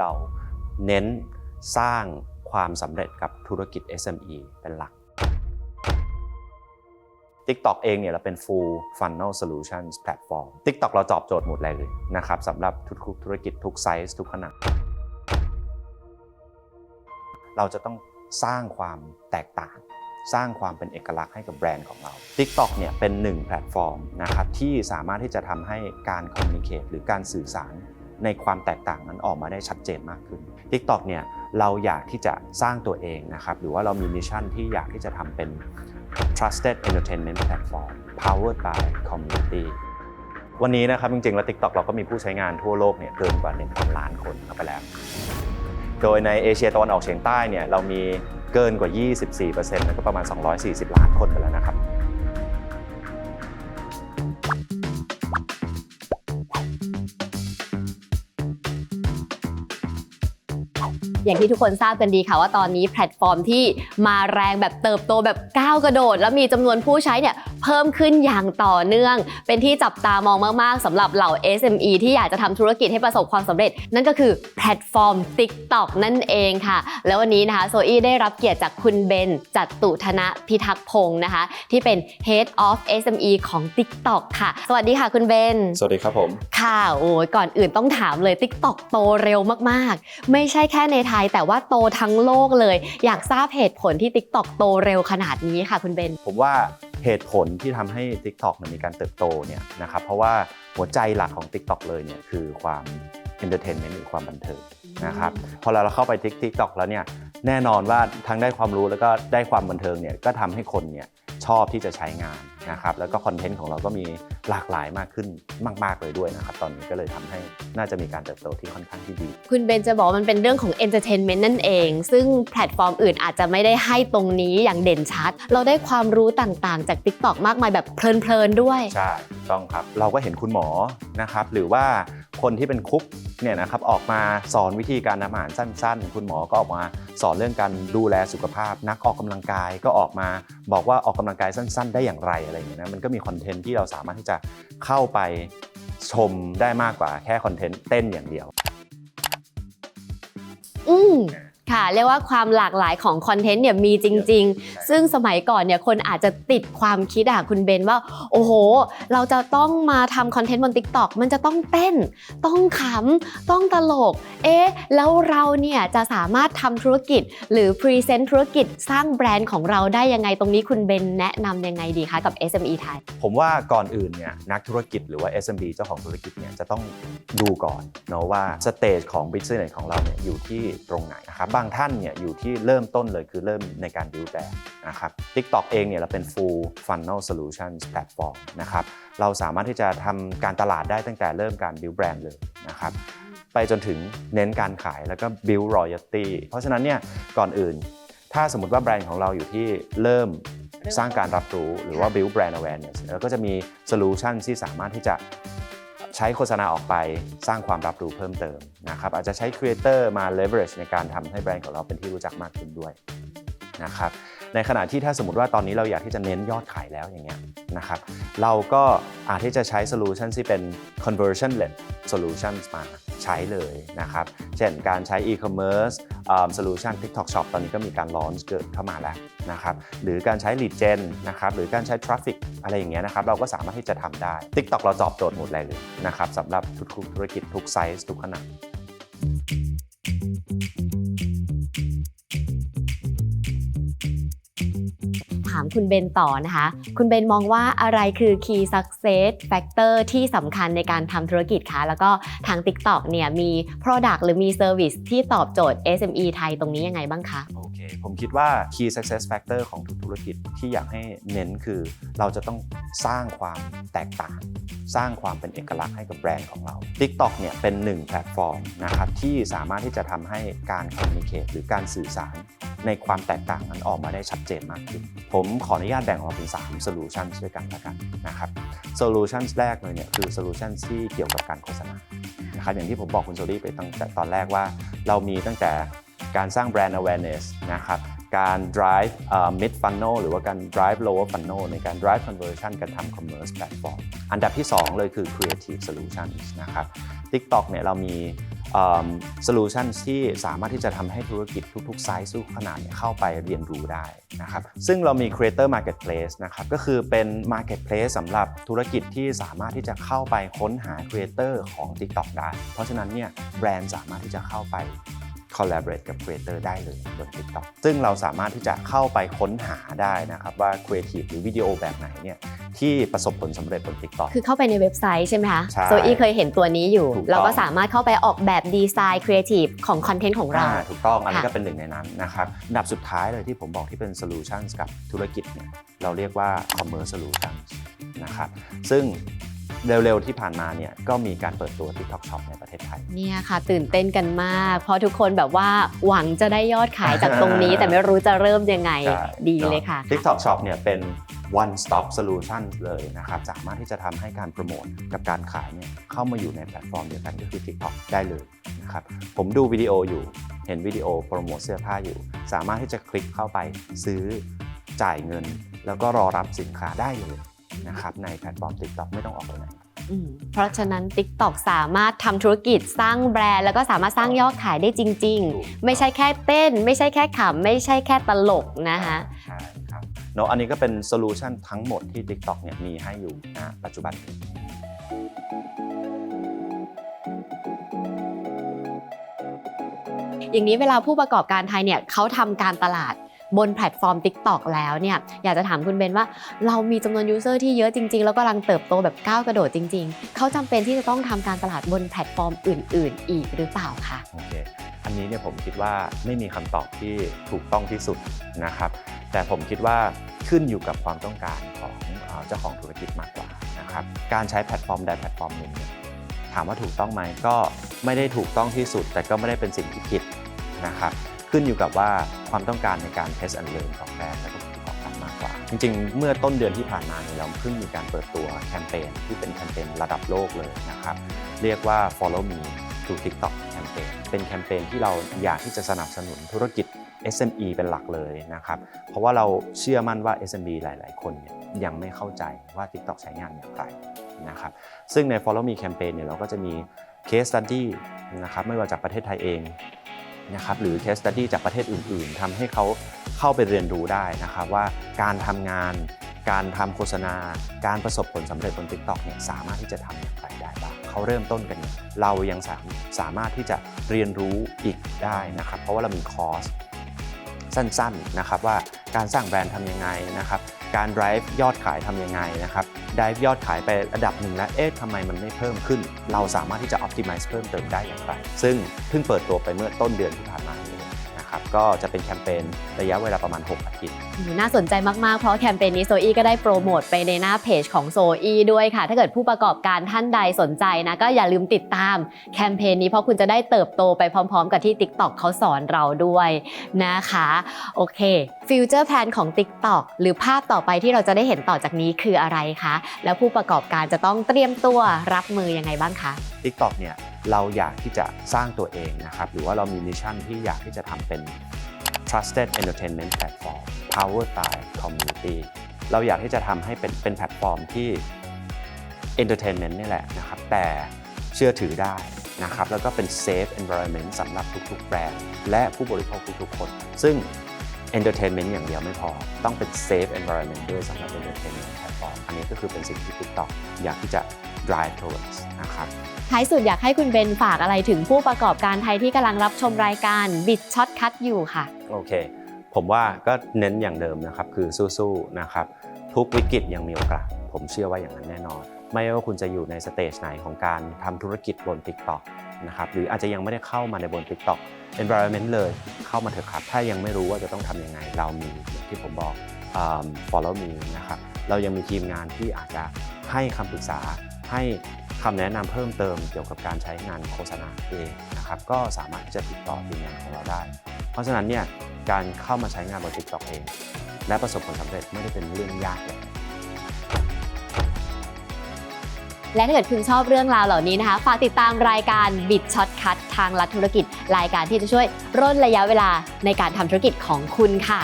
เราเน้นสร้างความสำเร็จกับธุรกิจ SME เป็นหลัก TikTok เองเนี่ยเราเป็น full funnel solutions platform TikTok เราตอบโจทย์หมดเลยนะครับสำหรับทุกธุรกิจทุกไซส์ทุกขนาด เราจะต้องสร้างความแตกต่าง สร้างความเป็นเอกลักษณ์ให้กับแบรนด์ของเรา TikTok เนี่ยเป็นหนึ่งแพลตฟอร์มนะครับที่สามารถที่จะทำให้การคอมมิ n นิเค e หรือการสื่อสาร ในความแตกต่างนั้นออกมาได้ชัดเจนมากขึ้น TikTok เนี่ยเราอยากที่จะสร้างตัวเองนะครับหรือว่าเรามีมิชชั่นที่อยากที่จะทำเป็น trusted entertainment platform powered by community วันนี้นะครับจริงๆ แล้ว TikTok เราก็มีผู้ใช้งานทั่วโลกเนี่ยเกินกว่า1,000ล้านคนเข้าไปแล้ว โดยในเอเชียตะวันออกเฉียงใต้เนี่ยเรามีเกินกว่า 24%แล้วก็ประมาณ 240 ล้านคนไปแล้วนะครับ อย่างที่ทุกคนทราบกันดีค่ะว่าตอนนี้แพลตฟอร์มที่มาแรงแบบเติบโตแบบก้าวกระโดด แล้วมีจำนวนผู้ใช้เนี่ย เพิ่มขึ้นอย่างต่อเนื่อง เป็นที่จับตามองมากๆสำหรับเหล่า SME ที่อยากจะทำธุรกิจให้ประสบความสำเร็จ นั่นก็คือแพลตฟอร์ม TikTok นั่นเองค่ะ แล้ววันนี้นะคะโซอี้ได้รับเกียรติจากคุณเบนจัตตุธนะพิทักษ์พงศ์นะคะ ที่เป็น Head of SME ของ TikTok ค่ะ สวัสดีค่ะคุณเบน สวัสดีครับผม ค่ะ โอ้ยก่อนอื่นต้องถามเลย TikTok โตเร็วมากๆ ไม่ใช่แค่ในไทยแต่ว่าโตทั้งโลกเลย อยากทราบเหตุผลที่ TikTok โตเร็วขนาดนี้ค่ะคุณเบน ผมว่า เหตุผลที่ทำให้ TikTok เนี่ยมีการเติบโตเนี่ยนะครับเพราะว่าหัวใจหลักของ TikTok เลยเนี่ยคือความเอนเตอร์เทนเมนต์หรือความบันเทิงนะครับพอเราเข้าไปทิกทิกตอกแล้วเนี่ยแน่นอนว่าทั้งได้ความรู้แล้วก็ได้ความบันเทิงเนี่ยก็ทำให้คนเนี่ย ชอบที่จะใช้งานนะครับแล้วก็คอนเทนต์ของเราก็มีหลากหลายมากขึ้นมาก ๆ เลยด้วยนะครับตอนนี้ก็เลยทำให้น่าจะมีการเติบโตที่ค่อนข้างที่ดี คุณเบนจะบอกว่ามันเป็นเรื่องของ entertainment นั่นเอง ซึ่งแพลตฟอร์มอื่นอาจจะไม่ได้ให้ตรงนี้อย่างเด่นชัด เราได้ความรู้ต่างๆ จาก TikTok มากมายแบบเพลินๆด้วย ใช่ถูกต้องครับ เราก็เห็นคุณหมอนะครับหรือว่าคนที่เป็นคุก เนี่ยนะครับออกมาสอนวิธีการทำอาหารสั้น ๆ คุณหมอก็ออกมาสอนเรื่องการดูแลสุขภาพ นักออกกำลังกายก็ออกมาบอกว่าออกกำลังกายสั้น ๆ ได้อย่างไรอะไรอย่างเงี้ยนะมันก็มีคอนเทนต์ที่เราสามารถที่จะเข้าไปชมได้มากกว่าแค่คอนเทนต์เต้นอย่างเดียว อืม ค่ะเรียกว่าความหลากหลายของคอนเทนต์เนี่ยมีจริง ๆ ซึ่งสมัยก่อนเนี่ยคนอาจจะติดความคิดอะคุณเบนว่า โอ้โห เราจะต้องมาทำคอนเทนต์บน TikTok มันจะต้องเต้น ต้องขำ ต้องตลก เอ๊ะ แล้วเราเนี่ยจะสามารถทำธุรกิจ หรือพรีเซนต์ธุรกิจสร้างแบรนด์ของเราได้ยังไงตรงนี้คุณเบนแนะนำยังไงดีคะกับ SME ไทย ผมว่าก่อนอื่นเนี่ยนักธุรกิจหรือว่า SMB เจ้าของธุรกิจเนี่ยจะต้องดูก่อนเนาะว่าสเตจของ business ของเราเนี่ยอยู่ที่ตรงไหนนะครับบางท่านเนี่ยอยู่ที่เริ่มต้นเลยคือเริ่มในการ build brand นะครับ TikTok เองเนี่ยเราเป็น full funnel solution platform นะครับเราสามารถที่จะทำการตลาดได้ตั้งแต่เริ่มการ build brand เลยนะครับไปจนถึงเน้นการขายแล้วก็ build loyalty เพราะฉะนั้นเนี่ยก่อนอื่น ถ้าสมมติว่าแบรนด์ของเราอยู่ที่เริ่มสร้างการรับรู้หรือว่า build brand awareness แล้วก็จะมี solution ที่สามารถที่จะ ใช้โฆษณาออกไปสร้างความรับรู้เพิ่มเติมนะครับอาจจะใช้ครีเอเตอร์มา leverage ในการทำให้แบรนด์ของเราเป็นที่รู้จักมากขึ้นด้วยนะครับ ในขณะที่ถ้าสมมติว่าตอนนี้เราอยากที่จะเน้นยอดขายแล้วอย่างเงี้ยนะครับเราก็อาจที่จะใช้ solution ที่เป็น conversion led solutions มาใช้เลยนะครับ เช่นการใช้ e-commerce อ่า solution TikTok Shop ตอนนี้ก็มีการ launch เกิดเข้ามาแล้วนะครับหรือการใช้ lead gen นะครับหรือการใช้ traffic อะไรอย่างเงี้ยนะครับเราก็สามารถที่จะทำได้ TikTok เราตอบโจทย์หมดเลยนะครับสำหรับทุกธุรกิจทุกไซส์ทุกขนาดามคุณเบนต่อนะคะ คุณเบนมองว่าอะไรคือ key success factor ที่สำคัญในการทำธุรกิจคะ แล้วก็ทาง TikTok เนี่ยมี product หรือมี service ที่ตอบโจทย์ SME ไทยตรงนี้ยังไงบ้างคะโอเคผมคิดว่า key success factor ของทุกธุรกิจที่อยากให้เน้นคือ เราจะต้องสร้างความแตกต่าง สร้างความเป็นเอกลักษณ์ให้กับแบรนด์ของเรา TikTok เนี่ยเป็นหนึ่งแพลตฟอร์มนะครับที่สามารถที่จะทำให้การคอมมิ n นิเค e หรือการสื่อสาร ในความแตกต่างนั้นออกมาได้ชัดเจนมากขึ้น ผมขออนุญาตแบ่งออกเป็น 3 solution ด้วยกันละกันนะครับ solution แรกเลยเนี่ยคือ solution ที่เกี่ยวกับการโฆษณานะครับอย่างที่ผมบอกคุณโซลี่ไปตั้งแต่ตอนแรกว่า เรามีตั้งแต่การสร้างแบรนด์ awareness นะครับการ drive mid funnel หรือว่าการ drive lower funnel ในการ drive conversion การทำ commerce platform อันดับที่ 2 เลยคือ creative solutions นะครับ TikTok เนี่ยเรามี โซลูชันที่สามารถที่จะทำให้ธุรกิจทุกๆไซส์ทุกขนาดเข้าไปเรียนรู้ได้นะครับซึ่งเรามี Creator Marketplace นะครับก็คือเป็น Marketplace สำหรับธุรกิจที่สามารถที่จะเข้าไปค้นหา Creator ของ TikTok ได้ เพราะฉะนั้นเนี่ยแบรนด์สามารถที่จะเข้าไป collaborate กับ Creator ได้เลยบน TikTok ซึ่งเราสามารถที่จะเข้าไปค้นหาได้นะครับว่า Creative หรือวิดีโอแบบไหนเนี่ยที่ประสบผลสำเร็จบน TikTok คือเข้าไปในเว็บไซต์ใช่ไหมคะใช่โซอี้เคยเห็นตัวนี้อยู่ถูกต้องเราก็สามารถเข้าไปออกแบบดีไซน์ครีเอทีฟของคอนเทนต์ของเราอ่าถูกต้อง อันนี้ค่ะก็เป็นหนึ่งในนั้นนะครับอันดับสุดท้ายเลยที่ผมบอกที่เป็น solutions กับธุรกิจเนี่ยเราเรียกว่า commerce solutions นะครับซึ่ง เร็วๆที่ผ่านมาเนี่ยก็มีการเปิดตัว TikTok Shop ในประเทศไทย เนี่ยค่ะ ตื่นเต้นกันมาก เพราะทุกคนแบบว่าหวังจะได้ยอดขายจากตรงนี้ แต่ไม่รู้จะเริ่มยังไงใช่ดีเลยค่ะ TikTok Shop เนี่ยเป็น one stop solution เลยนะครับ สามารถที่จะทำให้การโปรโมทกับการขายเนี่ยเข้ามาอยู่ในแพลตฟอร์มเดียวกันก็คือ TikTok ได้เลยนะครับผมดูวิดีโออยู่เห็นวิดีโอโปรโมทเสื้อผ้าอยู่ สามารถที่จะคลิกเข้าไปซื้อจ่ายเงิน แล้วก็รอรับสินค้าได้เลย นะครับในแพลตฟอร์ม TikTok ไม่ต้องออกไปไหนอืมเพราะฉะนั้น TikTok สามารถทำธุรกิจสร้างแบรนด์ แล้วก็สามารถสร้างยอดขายได้จริงถูกๆไม่ใช่แค่เต้น ไม่ใช่แค่ขำไม่ใช่แค่ตลกนะคะใช่ครับเนาะอันนี้ก็เป็นโซลูชันทั้งหมดที่ TikTok เนี่ยมีให้อยู่ณปัจจุบันนี้อย่างนี้เวลาผู้ประกอบการไทยเนี่ยเขาทำการตลาด บนแพลตฟอร์ม TikTok แล้วเนี่ยอยากจะถามคุณเบนว่า เรามีจำนวนยูเซอร์ที่เยอะจริง ๆ แล้วก็กำลังเติบโตแบบก้าวกระโดดจริง ๆ เขาจำเป็นที่จะต้องทำการตลาดบนแพลตฟอร์มอื่น ๆ อีกหรือเปล่าคะโอเคอันนี้เนี่ยผมคิดว่าไม่มีคำตอบที่ถูกต้องที่สุดนะครับ แต่ผมคิดว่าขึ้นอยู่กับความต้องการของเจ้าของธุรกิจมากกว่านะครับการใช้แพลตฟอร์มใดแพลตฟอร์มหนึ่งถามว่าถูกต้องไหมก็ไม่ได้ถูกต้องที่สุด แต่ก็ไม่ได้เป็นสิ่งที่ผิดนะครับ ขึ้นอยู่กับว่าความต้องการในการ test and learn ของแบรนด์และก็ผู้ประกอบการมากกว่า จริงๆ เมื่อต้นเดือนที่ผ่านมาเนี่ยเราเพิ่งมีการเปิดตัวแคมเปญที่เป็นแคมเปญระดับโลกเลยนะครับ เรียกว่า follow me to TikTok แคมเปญเป็นแคมเปญที่เราอยากที่จะสนับสนุนธุรกิจ SME เป็นหลักเลยนะครับ เพราะว่าเราเชื่อมั่นว่า SME หลาย ๆ คนเนี่ยยังไม่เข้าใจว่า TikTok ใช้งานอย่างไรนะครับ ซึ่งใน follow me แคมเปญเนี่ยเราก็จะมี case study นะครับไม่ว่าจากประเทศไทยเอง นะครับหรือ case study จากประเทศอื่น ๆทำให้เขาเข้าไปเรียนรู้ได้นะครับว่าการทำงาน การทำโฆษณา การประสบผลสำเร็จบน TikTok เนี่ยสามารถที่จะทำอย่างไรได้บ้างเขาเริ่มต้นกันเนี่ยเรายังสามสามารถที่จะเรียนรู้อีกได้นะครับ เพราะว่าเรามีคอร์สสั้น ๆ นะครับว่าการสร้างแบรนด์ทำยังไงนะครับ การ drive ยอดขายทำยังไงนะครับ drive ยอดขายไประดับหนึ่งแล้ว เอ๊ะทำไมมันไม่เพิ่มขึ้น เราสามารถที่จะ optimize เพิ่มเติมได้อย่างไร ซึ่งเพิ่งเปิดตัวไปเมื่อต้นเดือนที่ผ่านมา ก็จะเป็นแคมเปญระยะเวลาประมาณ 6 อาทิตย์โอ้โหน่าสนใจมากๆ เพราะแคมเปญนี้โซอี้ก็ได้โปรโมทไปในหน้าเพจของโซอี้ด้วยค่ะ ถ้าเกิดผู้ประกอบการท่านใดสนใจนะก็อย่าลืมติดตามแคมเปญนี้เพราะคุณจะได้เติบโตไปพร้อม ๆ กับที่ TikTok เขาสอนเราด้วยนะคะ โอเคฟิวเจอร์แพลนของ TikTok หรือภาพต่อไปที่เราจะได้เห็นต่อจากนี้คืออะไรคะ แล้วผู้ประกอบการจะต้องเตรียมตัวรับมือยังไงบ้างคะ TikTok เนี่ย เราอยากที่จะสร้างตัวเองนะครับ หรือว่าเรามีมิชชั่นที่อยากที่จะทำเป็น trusted entertainment platform powered by community เราอยากที่จะทำให้เป็นเป็นแพลตฟอร์มที่ entertainment นี่แหละนะครับ แต่เชื่อถือได้นะครับ แล้วก็เป็น safe environment สำหรับทุกๆ แบรนด์ และผู้บริโภคทุกๆ คน ซึ่ง entertainment อย่างเดียวไม่พอ ต้องเป็น safe environment ด้วยสำหรับ entertainment platform อันนี้ก็คือเป็นสิ่งที่ TikTok อยากที่จะ drive towards นะครับท้ายสุดอยากให้คุณเบนฝากอะไรถึงผู้ประกอบการไทยที่กำลังรับชมรายการบิดช็อตคัทอยู่ค่ะ โอเค ผมว่าก็เน้นอย่างเดิมนะครับ คือสู้ๆนะครับทุกวิกฤตยังมีโอกาส ผมเชื่อว่าอย่างนั้นแน่นอน ไม่ว่าคุณจะอยู่ในสเตจไหนของการทำธุรกิจบน TikTok นะครับหรืออาจจะยังไม่ได้เข้ามาในบน TikTok environment เลยเข้ามาเถอะครับ ถ้ายังไม่รู้ว่าจะต้องทำยังไง เรามีอย่างที่ผมบอกอืม follow me นะครับ เรายังมีทีมงานที่อาจจะให้คำปรึกษา ให้คำแนะนำเพิ่มเติมเกี่ยวกับการใช้งานโฆษณาเองนะครับ ก็สามารถที่จะติดต่อทีมงานของเราได้ เพราะฉะนั้นเนี่ยการเข้ามาใช้งานบน TikTok เอง และประสบผลสำเร็จไม่ได้เป็นเรื่องยากเลย และถ้าเกิดคุณชอบเรื่องราวเหล่านี้นะคะ ฝากติดตามรายการบิดช็อตคัททางลัดธุรกิจ รายการที่จะช่วยร่นระยะเวลาในการทำธุรกิจของคุณค่ะ